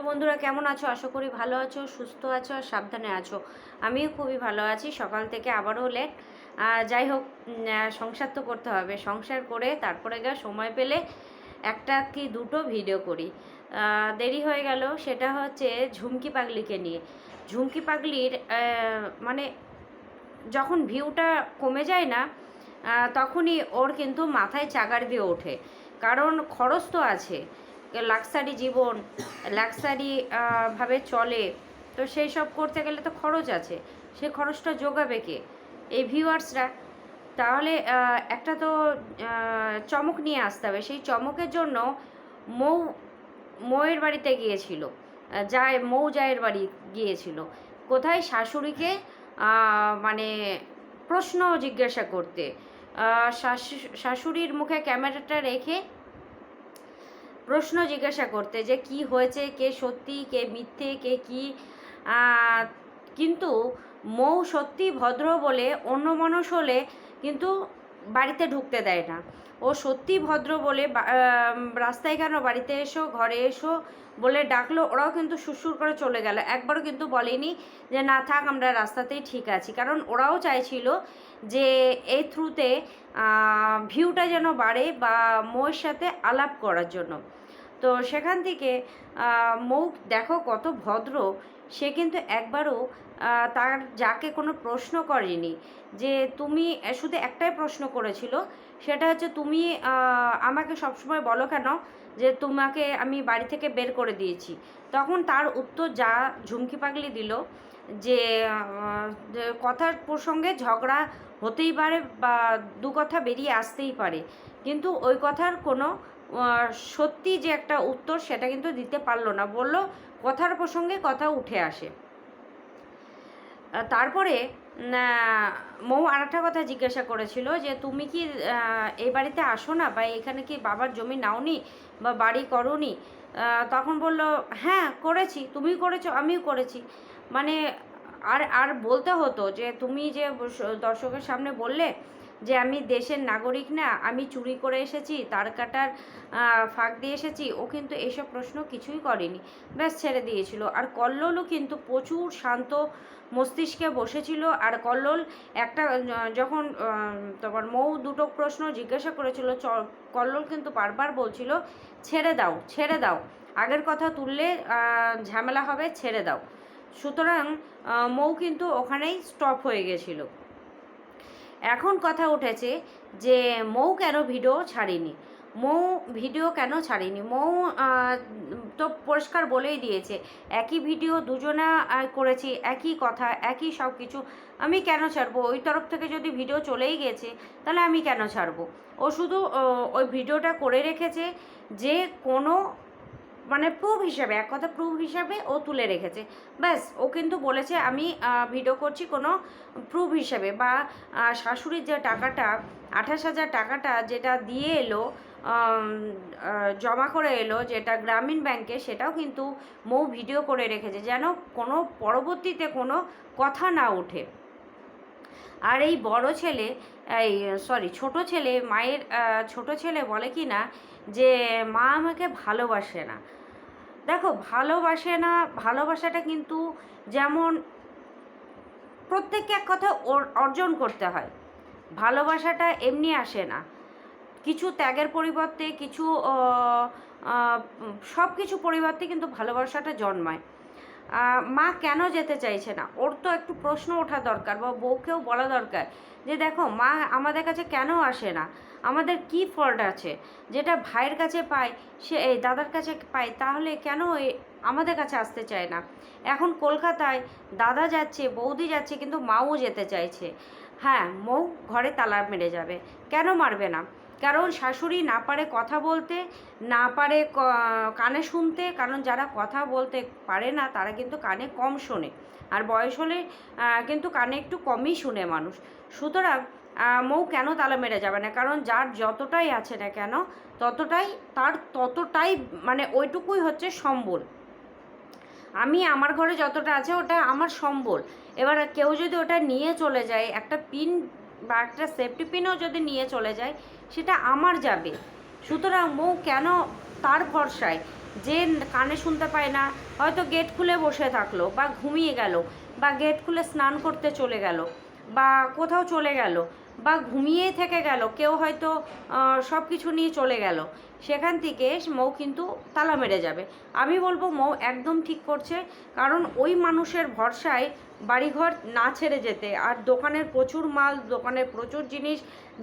Hello বন্ধুরা, কেমন আছো? আশা করি ভালো আছো, সুস্থ আছো আর সাবধানে আছো। আমিও খুবই ভালো আছি, সকাল থেকে আবারও লেট যাই হোক সংসার তো করতে হবে। সংসার করে তারপরে গা সময় পেলে একটা কি দুটো ভিডিও করি। দেরি হয়ে গেল, সেটা হচ্ছে ঝুমকি পাগলিকে নিয়ে। ঝুমকি পাগলির মানে যখন ভিউটা কমে যায় না তখনই ওর কিন্তু মাথায় চাগার দিয়ে ওঠে। কারণ খরচ তো আছে। লাক্সারি জীবন, লাক্সারি ভাবে চলে, তো সেই সব করতে গেলে তো খরচ আছে। সে খরচটা যোগাবে কে? এই ভিউয়ার্সরা। তাহলে একটা তো চমক নিয়ে আসতে হবে। সেই চমকের জন্য মৌ, মৌয়ের বাড়িতে গিয়েছিল। যায়, মৌ জায়ের বাড়ি গিয়েছিল। কোথায়? শাশুড়িকে মানে প্রশ্ন জিজ্ঞাসা করতে। শাশু- শাশুড়ির মুখে ক্যামেরাটা রেখে প্রশ্ন জিজ্ঞাসা করতে যে কি হয়েছে, কে সত্যি, কে মিথ্যে, কে কি? কিন্তু মৌ সত্যি ভদ্র বলে, অন্য মানুষ হলে কিন্তু বাড়িতে ঢুকতে দেয় না। ও সত্যি ভদ্র বলে রাস্তায় কেন বাড়িতে এসো, ঘরে এসো বলে ডাকলো, ওরাও কিন্তু সুরসুর করে চলে গেল। একবারও কিন্তু বলেনি যে, না থাক, আমরা রাস্তাতেই ঠিক আছি। কারণ ওরাও চাইছিল যে, এই থ্রুতে ভিউটা যেন বাড়ে বা মোয়ের সাথে আলাপ করার জন্য। তো সেখান থেকে আহ, মৌ দেখো কত ভদ্র। সে কিন্তু একবারও তার যাকে কোনো প্রশ্ন করেনি যে তুমি শুধু একটাই প্রশ্ন করেছিল। সেটা হচ্ছে তুমি আমাকে সবসময় বলো কেন যে তোমাকে আমি বাড়ি থেকে বের করে দিয়েছি। তখন তার উত্তর যা ঝুমকি পাগলি দিল যে কথার প্রসঙ্গে ঝগড়া হতেই পারে বা দু কথা বেরিয়ে আসতেই পারে। কিন্তু ওই কথার কোনো সত্যি যে একটা উত্তর সেটা কিন্তু দিতে পারল না। বলল, কথার প্রসঙ্গে কথা উঠে আসে। তারপরে মৌ আর একটা কথা জিজ্ঞাসা করেছিল যে, তুমি কি এই বাড়িতে আসো না বা এখানে কি বাবার জমি নাওনি বা বাড়ি করনি? তখন বলল হ্যাঁ করেছি। তুমি করেছ, আমিও করেছি। মানে আর আর বলতে হতো যে, তুমি যে দর্শকের সামনে বললে যে আমি দেশের নাগরিক না, আমি চুরি করে এসেছি, তার কাটার ফাঁক দিয়ে এসেছি, ও কিন্তু এসব প্রশ্ন কিছুই করেনি। ব্যাস ছেড়ে দিয়েছিল। আর কল্লোলও কিন্তু প্রচুর শান্ত মস্তিষ্কে বসেছিল। আর কল্লোল একটা যখন তোমার মৌ দুটো প্রশ্ন জিজ্ঞাসা করেছিল, চ, কল্লোল কিন্তু বারবার বলছিল, ছেড়ে দাও ছেড়ে দাও। আগের কথা তুললে ঝামেলা হবে, ছেড়ে দাও। সুতরাং মৌ কিন্তু ওখানেই স্টপ হয়ে গেছিল। এখন কথা উঠেছে যে মৌ কেন ভিডিও ছাড়েনি? মৌ ভিডিও কেন ছাড়েনি? মৌ তো পরিষ্কার বলেই দিয়েছে, একই ভিডিও দুজনা করেছি, একই কথা, একই সব কিছু, আমি কেন ছাড়বো? ওই তরফ থেকে যদি ভিডিও চলেই গেছে, তাহলে আমি কেন ছাড়বো? ও শুধু ওই ভিডিওটা করে রেখেছে যে কোনো মানে প্রুফ হিসাবে, এক কথা প্রুফ হিসাবে ও তুলে রেখেছে। ব্যাস, ও কিন্তু বলেছে, আমি ভিডিও করছি কোনো প্রুফ হিসাবে। বা শাশুড়ির যে টাকাটা, আঠাশ হাজার টাকাটা যেটা দিয়ে এলো জমা করে এলো যেটা গ্রামীণ ব্যাংকে সেটাও কিন্তু মৌ ভিডিও করে রেখেছে, যেন কোনো পরবর্তীতে কোনো কথা না ওঠে। আর এই বড় ছেলে, এই সরি ছোট ছেলে, মায়ের ছোট ছেলে বলে কি না, যে মা আমাকে ভালোবাসে না। দেখো, ভালোবাসে না, ভালোবাসাটা কিন্তু যেমন প্রত্যেককে এক কথা অর্জন করতে হয়। ভালোবাসাটা এমনি আসে না। কিছু ত্যাগের পরিবর্তে, কিছু সব কিছু পরিবর্তে কিন্তু ভালোবাসাটা জন্মায়। মা কেন যেতে চাইছে না? ওর তো একটু প্রশ্ন ওঠা দরকার বা বউকেও বলা দরকার যে দেখো, মা আমাদের কাছে কেন আসে না? আমাদের কি ফল্ট আছে? যেটা ভাইয়ের কাছে পায়, সে এই দাদার কাছে পায়, তাহলে কেন আমাদের কাছে আসতে চায় না? এখন কলকাতায় দাদা যাচ্ছে, বৌদি যাচ্ছে, কিন্তু মাও যেতে চাইছে। হ্যাঁ মৌ ঘরে তালা মেরে যাবে। কেন মারবে না? কারণ শাশুড়ি না পারে কথা বলতে, না পারে কানে শুনতে, কারণ যারা কথা বলতে পারে না, তারা কিন্তু কানে কম শোনে। আর বয়স হলে কিন্তু কানে একটু কমই শুনে মানুষ। সুতরাং মৌ কেন তালা মেরে যাবে না? কারণ যার যতটাই আছে না কেন, ততটাই, তার ততটাই মানে ওইটুকুই হচ্ছে সম্বল। আমি আমার ঘরে যতটা আছে, ওটা আমার সম্বল। এবার কেউ যদি ওটা নিয়ে চলে যায়, একটা পিন বা একটা সেফটি পিনও যদি নিয়ে চলে যায় সেটা আমার যাবে। সুতরাং মৌ কেন তার ভরসায় যে কানে শুনতে পায় না, হয়তো গেট খুলে বসে থাকল বা ঘুমিয়ে গেল বা গেট খুলে স্নান করতে চলে গেল বা কোথাও চলে গেল বা ঘুমিয়ে থেকে গেল, কেউ হয়তো সব কিছু নিয়ে চলে গেল। সেখান থেকে মৌ কিন্তু তালা মেরে যাবে। আমি বলব মৌ একদম ঠিক করছে, কারণ ওই মানুষের ভরসায় বাড়িঘর না ছেড়ে যেতে। আর দোকানের প্রচুর মাল, দোকানের প্রচুর জিনিস,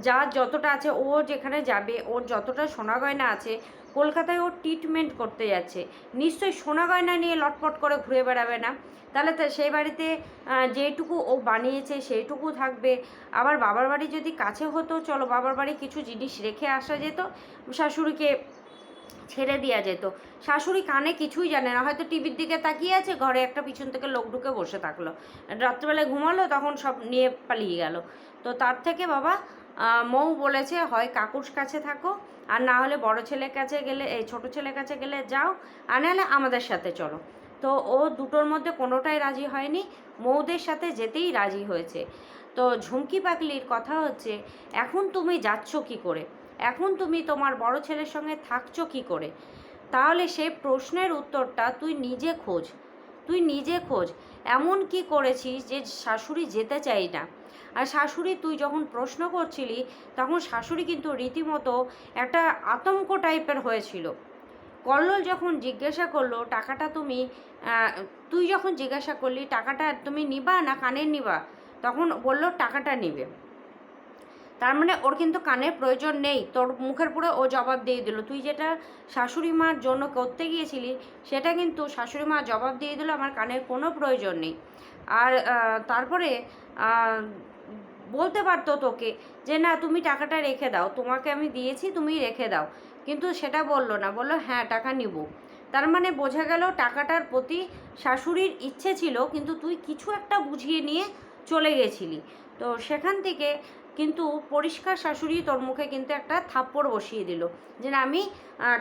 যা যতটা আছে, ও যেখানে যাবে, ওর যতটা সোনা গয়না আছে, কলকাতায় ও ট্রিটমেন্ট করতে যাচ্ছে। নিশ্চয়ই সোনা গয়না নিয়ে লটপট করে ঘুরে বেড়াবে না। তাহলে সেই বাড়িতে যেটুকু ও বানিয়েছে, সেইটুকু থাকবে। আবার বাবার বাড়ি যদি কাছে হতো, চলো বাবার বাড়ি কিছু জিনিস রেখে আসা যেত, শাশুড়িকে ছেড়ে দেওয়া যেত। শাশুড়ি কানে কিছুই জানে না। হয়তো টিভির দিকে তাকিয়ে আছে, ঘরে একটা পিছন থেকে লোক ঢুকে বসে থাকল। রাত্রেবেলায় ঘুমালো, তখন সব নিয়ে পালিয়ে গেল। তো তার থেকে বাবা মৌ বলেছে, হয় কাকুর কাছে থাকো, আর না হলে বড় ছেলের কাছে গেলে, এই ছোটো ছেলের কাছে গেলে যাও, আর নাহলে আমাদের সাথে চলো। তো ও দুটোর মধ্যে কোনোটাই রাজি হয়নি। মৌদের সাথে যেতেই রাজি হয়েছে। তো ঝুমকি পাগলির কথা হচ্ছে, এখন তুমি যাচ্ছ কি করে? এখন তুমি তোমার বড় ছেলের সঙ্গে থাকছো কি করে? তাহলে সে প্রশ্নের উত্তরটা তুই নিজে খোঁজ। তুই নিজে খোঁজ। এমন কি করেছিস যে শাশুড়ি যেতে চাই না? আর শাশুড়ি, তুই যখন প্রশ্ন করছিলি, তখন শাশুড়ি কিন্তু রীতিমতো একটা আতঙ্ক টাইপের হয়েছিল। কল্লোল যখন জিজ্ঞাসা করল, টাকাটা তুমি তুই যখন জিজ্ঞাসা করলি, টাকাটা তুমি নিবা না কানের নিবা? তখন বলল, টাকাটা নিবে। তার মানে ওর কিন্তু কানের প্রয়োজন নেই। তোর মুখের পুরো ও জবাব দিয়ে দিল। তুই যেটা শাশুড়ি মার জন্য করতে গিয়েছিলি, সেটা কিন্তু শাশুড়ি মা জবাব দিয়ে দিল, আমার কানের কোনো প্রয়োজন নেই। আর তারপরে বলতে পারতো তোকে যে, না, তুমি টাকাটা রেখে দাও। তোমাকে আমি দিয়েছি তুমি রেখে দাও। কিন্তু সেটা বলল না। বলল হ্যাঁ টাকা নিব। তার মানে বোঝা গেল টাকাটার প্রতি শাশুড়ির ইচ্ছে ছিল, কিন্তু তুই কিছু একটা বুঝিয়ে নিয়ে চলে গেছিলি। তো সেখান থেকে কিন্তু পরিষ্কার শাশুড়ি তোর মুখে কিন্তু একটা থাপ্পড় বসিয়ে দিল। যে না, আমি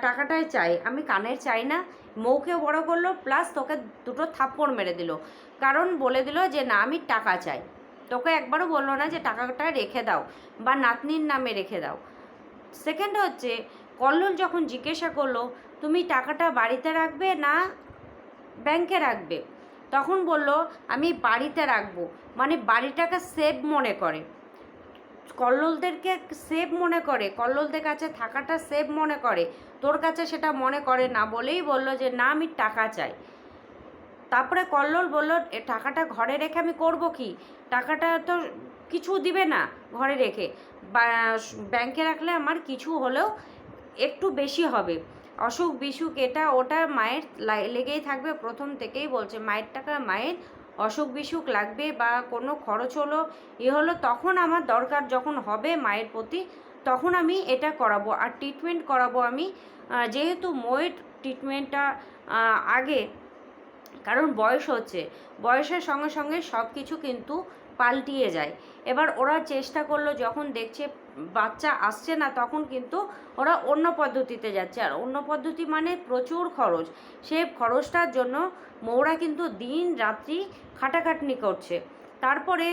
টাকাটাই চাই, আমি কানের চাই না মৌকে বড় করল প্লাস তোকে দুটো থাপ্পড় মেরে দিল। কারণ বলে দিল যে, না, আমি টাকা চাই। তোকে একবারও বলল না যে, টাকাটা রেখে দাও বা নাতনির নামে রেখে দাও। সেকেন্ড হচ্ছে, কল্লোল যখন জিজ্ঞাসা করল, তুমি টাকাটা বাড়িতে রাখবে না ব্যাংকে রাখবে? তখন বলল, আমি বাড়িতে রাখব। মানে বাড়িটাকে সেভ মনে করে। কল্লোলদেরকে সেভ মনে করে, কল্লোলদের কাছে থাকাটা সেভ মনে করে। তোর কাছে সেটা মনে করে না বলেই বলল যে, না, আমি টাকা চাই। তারপরে কল্লোল বলল টাকাটা ঘরে রেখে আমি করব কি? টাকাটা তো কিছু দিবে না ঘরে রেখে। ব্যাংকে রাখলে আমার কিছু হলেও একটু বেশি হবে। অসুখ বিসুখ এটা ওটা মায়ের লেগেই থাকবে। প্রথম থেকেই বলছে, মায়ের টাকা মায়ের অসুখ বিসুখ লাগবে বা কোনো খরচ হলো, এ হলো তখন আমার দরকার যখন হবে মায়ের প্রতি, তখন আমি এটা করাবো। আর ট্রিটমেন্ট করাবো আমি যেহেতু মোয়ের ট্রিটমেন্টটা আগে, কারণ বয়স হচ্ছে, বয়সের সঙ্গে সঙ্গে সব কিছু কিন্তু পাল্টিয়ে যায়। এবার ওরা চেষ্টা করল যখন দেখছে বাচ্চা আসছে না, তখন কিন্তু ওরা অন্য পদ্ধতিতে যাচ্ছে। আর অন্য পদ্ধতি মানে প্রচুর খরচ। সে খরচটার জন্য মৌরা কিন্তু দিন রাত্রি খাটাখাটনি করছে। তারপরে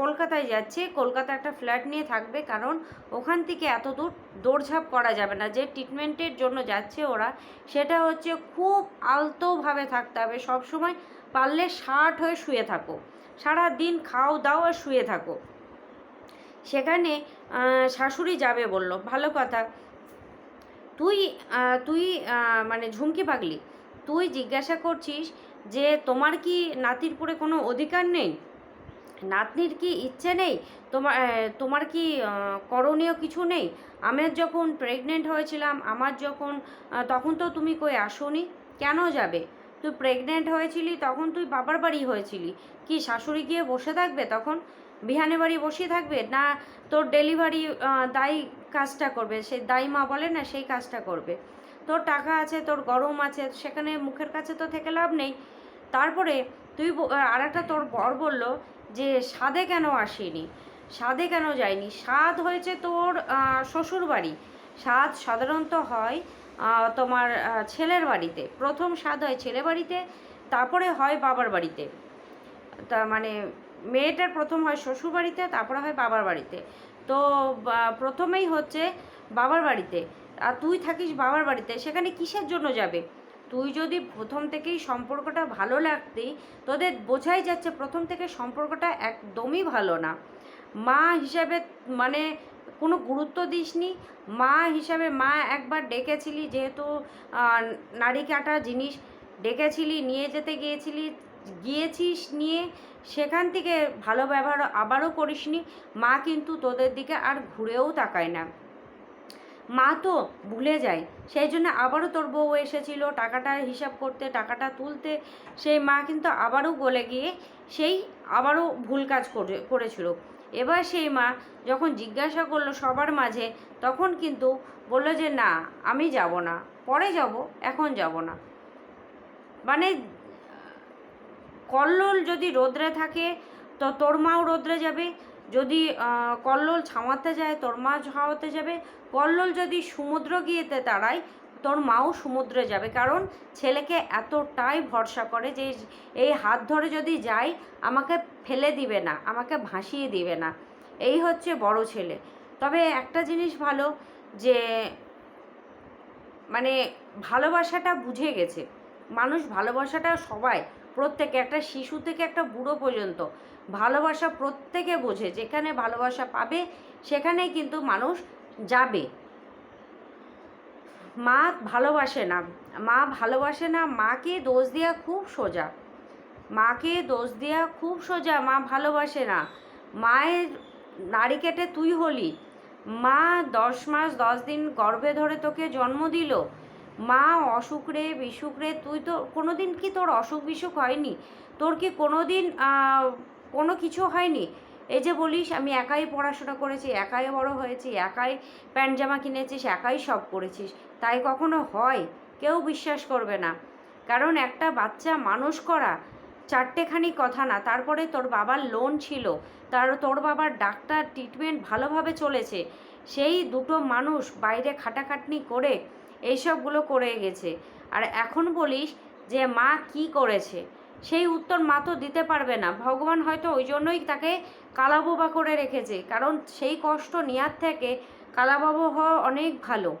কলকাতায় যাচ্ছে। কলকাতা একটা ফ্ল্যাট নিয়ে থাকবে, কারণ ওখান থেকে এত দূর দৌড়ঝাঁপ করা যাবে না। যে ট্রিটমেন্টের জন্য যাচ্ছে ওরা, সেটা হচ্ছে খুব আলতোভাবে থাকতে হবে। সবসময় পারলে শার্ট হয়ে শুয়ে থাকো। সারা দিন খাও দাও আর শুয়ে থাকো। সেখানে শাশুড়ি যাবে বলল, ভালো কথা। তুই তুই মানে ঝুমকি পাগলি, তুই জিজ্ঞাসা করছিস যে তোমার কি নাতির পরে কোনো অধিকার নেই? নাতনির কি ইচ্ছে নেই? তোমার তোমার কি করণীয় কিছু নেই? আমি যখন প্রেগনেন্ট হয়েছিলাম, আমার যখন তখন তো তুমি কই আসোনি? কেন যাবে? তুই প্রেগনেন্ট হয়েছিলি, তখন তুই বাবার বাড়ি হয়েছিলি। কি শাশুড়ি গিয়ে বসে থাকবে তখন? বিহানে বাড়ি বসে থাকবে? না তোর ডেলিভারি দায়ী কাজটা করবে? সেই দায়ী মা বলে না, সেই কাজটা করবে। তোর টাকা আছে, তোর গরম আছে, সেখানে মুখের কাছে তো থেকে লাভ নেই। তারপরে তুই আর একটা তোর বর বলল যে স্বাদে কেন আসেনি? স্বাদে কেন যায়নি? স্বাদ হয়েছে তোর শ্বশুর বাড়ি। স্বাদ সাধারণত হয় তোমার ছেলের বাড়িতে। প্রথম স্বাদ হয় ছেলে বাড়িতে, তারপরে হয় বাবার বাড়িতে। তা মানে মেয়েটার প্রথম হয় শ্বশুর বাড়িতে তারপরে হয় বাবার বাড়িতে। তো প্রথমেই হচ্ছে বাবার বাড়িতে। আর তুই থাকিস বাবার বাড়িতে, সেখানে কিসের জন্য যাবে? তুই যদি প্রথম থেকেই সম্পর্কটা ভালো লাগতি তোদের বোঝাই যাচ্ছে প্রথম থেকে সম্পর্কটা একদমই ভালো না। মা হিসাবে মানে কোনো গুরুত্ব দিসনি। মা হিসাবে মা একবার ডেকেছিলি, যেহেতু নাড়ি কাটা জিনিস, ডেকেছিলি, নিয়ে যেতে গিয়েছিলি গিয়েছিস নিয়ে, সেখান থেকে ভালো ব্যবহার আবারও করিসনি, মা কিন্তু তোদের দিকে আর ঘুরেও তাকায় না। মা তো ভুলে যায়, সেই জন্য আবারও তোর বউ এসেছিল টাকাটার হিসাব করতে, টাকাটা তুলতে। সেই মা কিন্তু আবারও গলে গিয়ে সেই আবারও ভুল কাজ করে, করেছিল। এবার সেই মা যখন জিজ্ঞাসা করল সবার মাঝে, তখন কিন্তু বলল যে, না, আমি যাব না, পরে যাব, এখন যাব না। মানে কল্লোল যদি রোদ্রে থাকে, তো তোর মাও রোদ্রে যাবে। যদি কল্লোল ছাওয়াতে যায়, তোর মা ছাওয়াতে যাবে। কল্লোল যদি সমুদ্র গিয়েতে দাঁড়ায়, তোর মাও সমুদ্রে যাবে। কারণ ছেলেকে এতটাই ভরসা করে যে, এই হাত ধরে যদি যাই আমাকে ফেলে দিবে না, আমাকে ভাসিয়ে দিবে না। এই হচ্ছে বড় ছেলে। তবে একটা জিনিস ভালো যে মানে ভালোবাসাটা বুঝে গেছে। মানুষ ভালোবাসাটা সবাই প্রত্যেকে, একটা শিশু থেকে একটা বুড়ো পর্যন্ত, ভালোবাসা প্রত্যেকে বোঝে। যেখানে ভালোবাসা পাবে, সেখানেই কিন্তু মানুষ যাবে। মা ভালোবাসে না, মা ভালোবাসে না, মাকে দোষ দেওয়া খুব সোজা। মাকে দোষ দেওয়া খুব সোজা, মা ভালোবাসে না। মায়ের নাড়ি কেটে তুই হলি। মা দশ মাস দশ দিন গর্ভে ধরে তোকে জন্ম দিল মা অসুখ রে, বিসুখ রে, তুই তো কোনো দিন কি তোর অসুখ বিসুখ হয়নি? তোর কি কোনো দিন কোনো কিছু হয়নি? এই যে বলিস, আমি একাই পড়াশোনা করেছি, একাই বড় হয়েছি, একাই প্যান্ট জামা কিনেছিস, একাই সব করেছিস। তাই কখনো হয়? কেউ বিশ্বাস করবে না। কারণ একটা বাচ্চা মানুষ করা চারটেখানি কথা না, তারপরে তোর বাবার লোন ছিল, তার, তোর বাবার ডাক্তার ট্রিটমেন্ট ভালোভাবে চলেছে। সেই দুটো মানুষ বাইরে খাটাখাটনি করে এইসবগুলো করে গেছে। আর এখন বলিস যে মা কি করেছে? সেই উত্তর মা তো দিতে পারবে না। ভগবান হয়তো ওই জন্যই তাকে কালাবোবা করে রেখেছে। কারণ সেই কষ্ট নেওয়ার থেকে কালাবাবু হওয়া অনেক ভালো।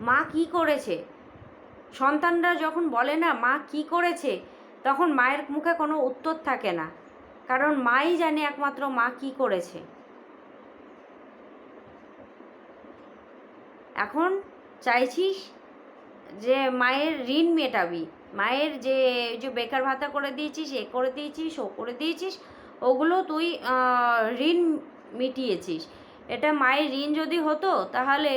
মা কি করেছে? সন্তানরা যখন বলে না মা কি করেছে, তখন মায়ের মুখে কোনো উত্তর থাকে না। কারণ মাই জানে একমাত্র মা কি করেছে। এখন চাইছিস যে মায়ের ঋণ মেটাবি। মায়ের যে যে বেকার ভাতা করে দিয়েছিস, এ করে দিয়েছিস, ও করে দিয়েছিস, ওগুলো তুই ঋণ মিটিয়েছিস। এটা মায়ের ঋণ যদি হতো তাহলে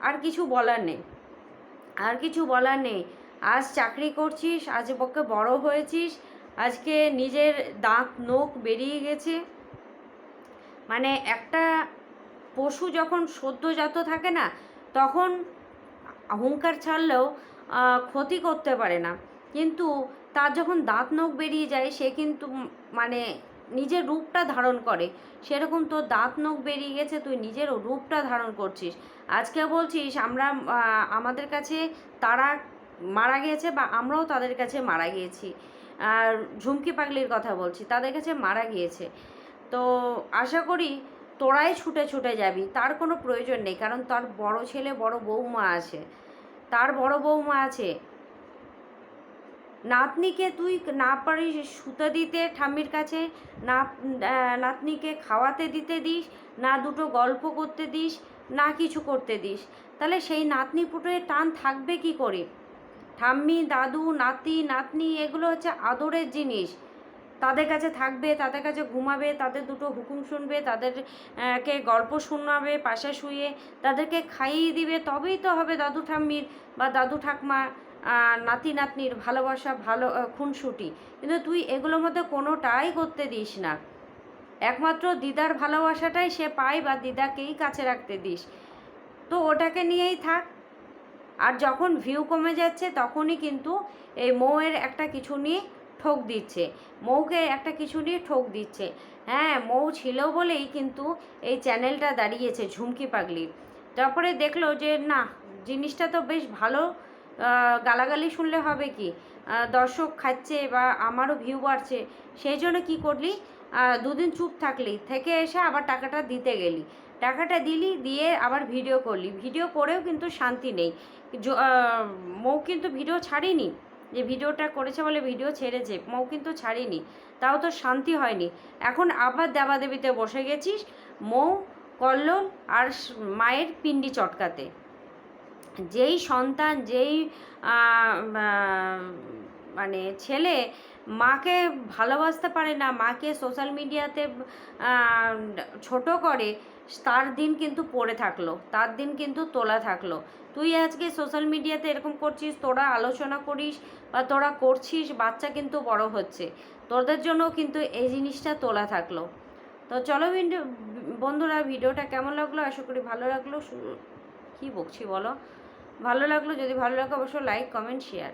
আর কিছু বলার নেই। আর কিছু বলার নেই। আজ চাকরি করছিস, আজ পক্ষে বড় হয়েছিস, আজকে নিজের দাঁত নখ বেরিয়ে গেছে। মানে একটা পশু যখন সদ্যজাত থাকে না তখন হুঙ্কার ছাড়লেও ক্ষতি করতে পারে না। কিন্তু তার যখন দাঁত নখ বেরিয়ে যায়, সে কিন্তু মানে নিজের রূপটা ধারণ করে। সেরকম তোর দাঁত নখ বেরিয়ে গেছে, তুই নিজের রূপটা ধারণ করছিস। আজকে বলছিস, আমরা আমাদের কাছে তারা মারা গিয়েছে বা আমরাও তাদের কাছে মারা গিয়েছি। আর ঝুমকি পাগলির কথা বলছি, তাদের কাছে মারা গিয়েছে। তো আশা করি তোরাই ছুটে ছুটে যাবি, তার কোনো প্রয়োজন নেই, কারণ তার বড় ছেলে, বড় বৌমা আছে। তার বড় বৌমা আছে। নাতনিকে তুই না পারিস শুতে দিতে ঠাম্মির কাছে, না নাতনিকে খাওয়াতে দিতে দিস, না দুটো গল্প করতে দিস, না কিছু করতে দিস। তাহলে সেই নাতনি পুটোয় টান থাকবে কি করে? ঠাম্মি, দাদু, নাতি, নাতনি, এগুলো হচ্ছে আদরের জিনিস। তাদের কাছে থাকবে, তাদের কাছে ঘুমাবে, তাদের দুটো হুকুম শুনবে, তাদেরকে গল্প শোনাবে, পাশে শুয়ে তাদেরকে খাইয়ে দিবে, তবেই তো হবে দাদু ঠাম্মির বা দাদু ঠাকমা নাতি নাতনির ভালোবাসা, ভালো খুনসুটি। কিন্তু তুই এগুলোর মধ্যে কোনোটাই করতে দিস না। একমাত্র দিদার ভালোবাসাটাই সে পায় বা দিদাকেই কাছে রাখতে দিস। তো ওটাকে নিয়েই থাক। আর যখন ভিউ কমে যাচ্ছে, তখনই কিন্তু এই মৌয়ের একটা কিছু নিয়ে ঠোক দিচ্ছে। মৌকে একটা কিছু নিয়ে ঠোক দিচ্ছে। হ্যাঁ মৌ ছিল বলেই কিন্তু এই চ্যানেলটা দাঁড়িয়েছে ঝুমকি পাগলির তারপরে দেখল যে, না, জিনিসটা তো বেশ ভালো গালাগালি শুনলে হবে কি? দর্শক খাচ্ছে বা আমারও ভিউ বাড়ছে। সেই জন্য কী করলি? দুদিন চুপ থাকলি। থেকে এসে আবার টাকাটা দিতে গেলি। টাকাটা দিলি, দিয়ে আবার ভিডিও করলি। ভিডিও করেও কিন্তু শান্তি নেই। মৌ কিন্তু ভিডিও ছাড়িনি। যে ভিডিওটা করেছে বলে ভিডিও ছেড়েছে, মৌ কিন্তু ছাড়িনি, তাও তো শান্তি হয়নি। এখন আবার দেবাদেবীতে বসে গেছিস, মৌ, কল্লোল আর মায়ের পিণ্ডি চটকাতে। যেই সন্তান, যেই মানে ছেলে মাকে ভালোবাসতে পারে না, মাকে সোশ্যাল মিডিয়াতে ছোট করে, তার দিন কিন্তু পড়ে থাকল, তার দিন কিন্তু তোলা থাকল। তুই আজকে সোশ্যাল মিডিয়াতে এরকম করছিস, তোরা আলোচনা করিস বা তোরা করছিস, বাচ্চা কিন্তু বড় হচ্ছে। তোদের জন্য কিন্তু এই জিনিসটা তোলা থাকল। তো চলো বন্ধুরা, ভিডিওটা কেমন লাগল? আশা করি ভালো লাগল। কী বকছি বলো? ভালো লাগল, যদি ভালো লাগে অবশ্যই লাইক কমেন্ট শেয়ার